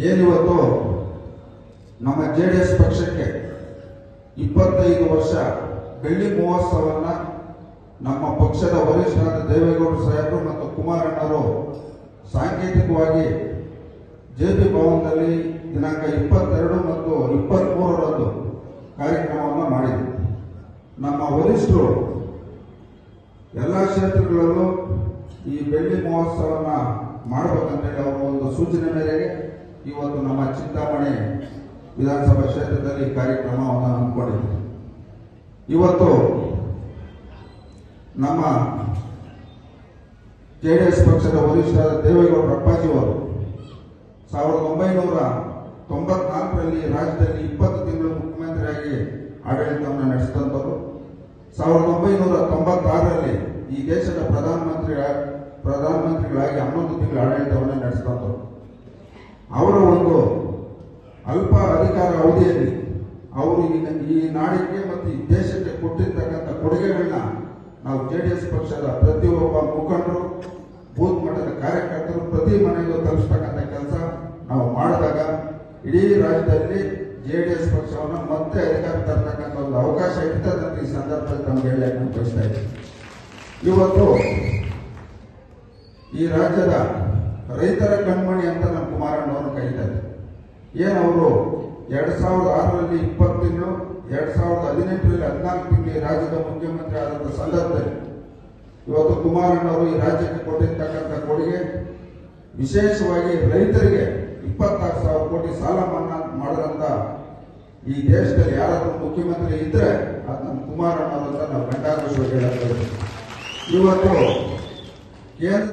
ಏನಿವತ್ತು ನಮ್ಮ J D S ಪಕ್ಷಕ್ಕೆ ಇಪ್ಪತ್ತೈದು ವರ್ಷ ಬೆಳ್ಳಿ ಮಹೋತ್ಸವನ್ನ ನಮ್ಮ ಪಕ್ಷದ ವರಿಷ್ಠರಾದ ದೇವೇಗೌಡ ಸಾಹೇಬರು ಮತ್ತು ಕುಮಾರಣ್ಣರು ಸಾಂಕೇತಿಕವಾಗಿ ಜೆ ಪಿ ಭವನದಲ್ಲಿ ದಿನಾಂಕ ಇಪ್ಪತ್ತೆರಡು ಮತ್ತು ಇಪ್ಪತ್ತ್ಮೂರರಂದು ಕಾರ್ಯಕ್ರಮವನ್ನು ಮಾಡಿದ್ರು. ನಮ್ಮ ವರಿಷ್ಠರು ಎಲ್ಲ ಕ್ಷೇತ್ರಗಳಲ್ಲೂ ಈ ಬೆಳ್ಳಿ ಮಹೋತ್ಸವವನ್ನು ಮಾಡಬೇಕಂತೇಳಿ ಅವರ ಒಂದು ಸೂಚನೆ ಮೇರೆಗೆ ಇವತ್ತು ನಮ್ಮ ಚಿಂತಾಮಣಿ ವಿಧಾನಸಭಾ ಕ್ಷೇತ್ರದಲ್ಲಿ ಕಾರ್ಯಕ್ರಮವನ್ನು ಹಮ್ಮಿಕೊಂಡಿದ್ದೀವಿ. ಇವತ್ತು ನಮ್ಮ ಜೆ ಡಿ ಎಸ್ ಪಕ್ಷದ ವರಿಷ್ಠರಾದ ದೇವೇಗೌಡ ಅಪ್ಪಾಜಿಯವರು ಸಾವಿರದ ಒಂಬೈನೂರ ತೊಂಬತ್ನಾಲ್ಕರಲ್ಲಿ ರಾಜ್ಯದಲ್ಲಿ ಇಪ್ಪತ್ತು ತಿಂಗಳು ಮುಖ್ಯಮಂತ್ರಿಯಾಗಿ ಆಡಳಿತವನ್ನು ನಡೆಸಿದಂಥವರು. ಸಾವಿರದ ಒಂಬೈನೂರ ತೊಂಬತ್ತಾರರಲ್ಲಿ ಈ ದೇಶದ ಪ್ರಧಾನಮಂತ್ರಿ ಪ್ರಧಾನಮಂತ್ರಿಗಳಾಗಿ ಹನ್ನೊಂದು ತಿಂಗಳ ಆಡಳಿತವನ್ನು ನಡೆಸಿದಂಥವ್ರು. ಅವರ ಒಂದು ಅಲ್ಪ ಅಧಿಕಾರ ಅವಧಿಯಲ್ಲಿ ಅವರು ಈ ನಾಡಿಗೆ ಮತ್ತು ಈ ದೇಶಕ್ಕೆ ಕೊಟ್ಟಿರ್ತಕ್ಕಂಥ ಕೊಡುಗೆಗಳನ್ನ ನಾವು ಜೆ ಡಿ ಎಸ್ ಪಕ್ಷದ ಪ್ರತಿಯೊಬ್ಬ ಮುಖಂಡರು, ಬೂತ್ ಮಟ್ಟದ ಕಾರ್ಯಕರ್ತರು ಪ್ರತಿ ಮನೆಗೂ ತಲುಪಿಸ್ತಕ್ಕಂಥ ಕೆಲಸ ನಾವು ಮಾಡಿದಾಗ ಇಡೀ ರಾಜ್ಯದಲ್ಲಿ ಜೆ ಡಿ ಎಸ್ ಪಕ್ಷವನ್ನು ಮತ್ತೆ ಅಧಿಕಾರ ತರ್ತಕ್ಕಂಥ ಒಂದು ಅವಕಾಶ ಇರ್ತದೆ ಅಂತ ಈ ಸಂದರ್ಭದಲ್ಲಿ ತಮಗೆ ಹೇಳಿ ಇದ್ದೀನಿ. ಇವತ್ತು ಈ ರಾಜ್ಯದ ರೈತರ ಕಣ್ಮಣಿ ಅಂತ ನಮ್ಮ ಕುಮಾರಣ್ಣವರು ಕರೀತಾರೆ ಏನು ಅವರು ಎರಡ್ ಸಾವಿರದ ಆರರಲ್ಲಿ ಇಪ್ಪತ್ತು ತಿಂಗಳು, ಎರಡ್ ಸಾವಿರದ ಹದಿನೆಂಟರಲ್ಲಿ ಹದಿನಾಲ್ಕು ತಿಂಗಳು ರಾಜ್ಯದ ಮುಖ್ಯಮಂತ್ರಿ ಆದಂಥ ಸಂದರ್ಭದಲ್ಲಿ ಇವತ್ತು ಕುಮಾರಣ್ಣವರು ಈ ರಾಜ್ಯಕ್ಕೆ ಕೊಟ್ಟಿರ್ತಕ್ಕಂಥ ಕೊಡುಗೆ ವಿಶೇಷವಾಗಿ ರೈತರಿಗೆ ಇಪ್ಪತ್ತಾರು ಸಾವಿರ ಕೋಟಿ ಸಾಲ ಮನ್ನಾ ಮಾಡೋದಂತ ಈ ದೇಶದಲ್ಲಿ ಯಾರಾದರೂ ಮುಖ್ಯಮಂತ್ರಿ ಇದ್ರೆ ಅದು ನಮ್ಮ ಕುಮಾರಣ್ಣವರು ಅಂತ ನಾವು ಗಂಟಾಘೋಷವಾಗಿ ಹೇಳಬೇಕು ಇವತ್ತು ಕೇಂದ್ರ